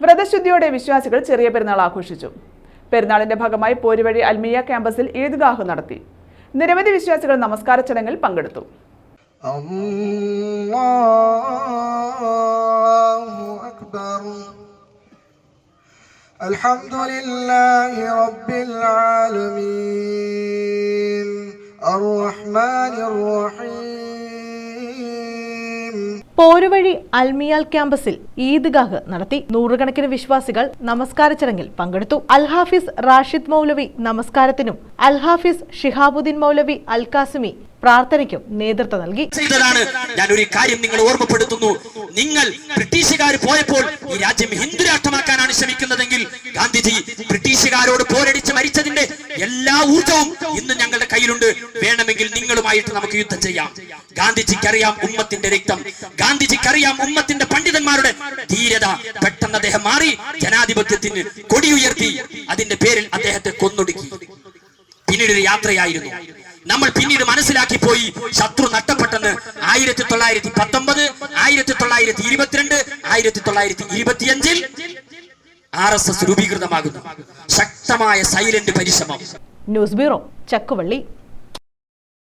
വ്രതശുദ്ധിയോടെ വിശ്വാസികൾ ചെറിയ പെരുന്നാൾ ആഘോഷിച്ചു പെരുന്നാളിന്റെ ഭാഗമായി പോരുവഴി അൽമിയ ക്യാമ്പസിൽ ഈദ്ഗാഹ് നടത്തി നിരവധി വിശ്വാസികൾ നമസ്കാര ചടങ്ങിൽ പങ്കെടുത്തു الله أكبر الحمد لله رب العالمين الرحمن الرحيم പോരുവഴി അൽമിയാൽ ക്യാമ്പസിൽ ഈദ്ഗാഹ് നടത്തി. നൂറുകണക്കിന് വിശ്വാസികൾ നമസ്കാര ചടങ്ങിൽ പങ്കെടുത്തു. അൽഹാഫിസ് റാഷിദ് മൗലവി നമസ്കാരത്തിനും അൽഹാഫിസ് ഷിഹാബുദ്ദീൻ മൗലവി അൽ കാസിമി പ്രാർത്ഥനയ്ക്കും നേതൃത്വം നൽകി. ഞാൻ ഒരു കാര്യം നിങ്ങൾ ഓർമ്മപ്പെടുത്തുന്നു. നിങ്ങൾ ബ്രിട്ടീഷുകാർ പോയപ്പോൾ ഈ രാജ്യം ഹിന്ദു രാഷ്ട്രമാക്കാനാണ് ശ്രമിക്കുന്നതെങ്കിൽ ഗാന്ധിജി ബ്രിട്ടീഷുകാരോട് പോരടിച്ച് മരിച്ചതിന്റെ എല്ലാ ഊർജവും ഇന്ന് ഞങ്ങളുടെ കയ്യിലുണ്ട്. വേണമെങ്കിൽ നിങ്ങളുമായിട്ട് നമുക്ക് യുദ്ധം ചെയ്യാം. ഗാന്ധിജിക്കറിയാം ഉമ്മത്തിന്റെ രക്തം. ഗാന്ധിജിക്കറിയാം ഉമ്മത്തിന്റെ പണ്ഡിതന്മാരുടെ ധീരത. പെട്ടെന്ന് അദ്ദേഹം മാറി. ജനാധിപത്യത്തിന് കൊടിയുയർത്തി അതിന്റെ പേരിൽ അദ്ദേഹത്തെ കൊന്നൊടുക്കി. പിന്നീട് ഒരു യാത്രയായിരുന്നു. നമ്മൾ പിന്നീട് മനസ്സിലാക്കി പോയി. ശത്രു നഷ്ടപ്പെട്ടെന്ന് ആയിരത്തി തൊള്ളായിരത്തി പത്തൊമ്പത് ആയിരത്തി തൊള്ളായിരത്തി ഇരുപത്തിരണ്ട് ആയിരത്തി തൊള്ളായിരത്തി ഇരുപത്തിയഞ്ചിൽ ആർ എസ് എസ് രൂപീകൃതമാകുന്നു. ശക്തമായ സൈലന്റ് പരിശ്രമം. News bureau Chakkuvally.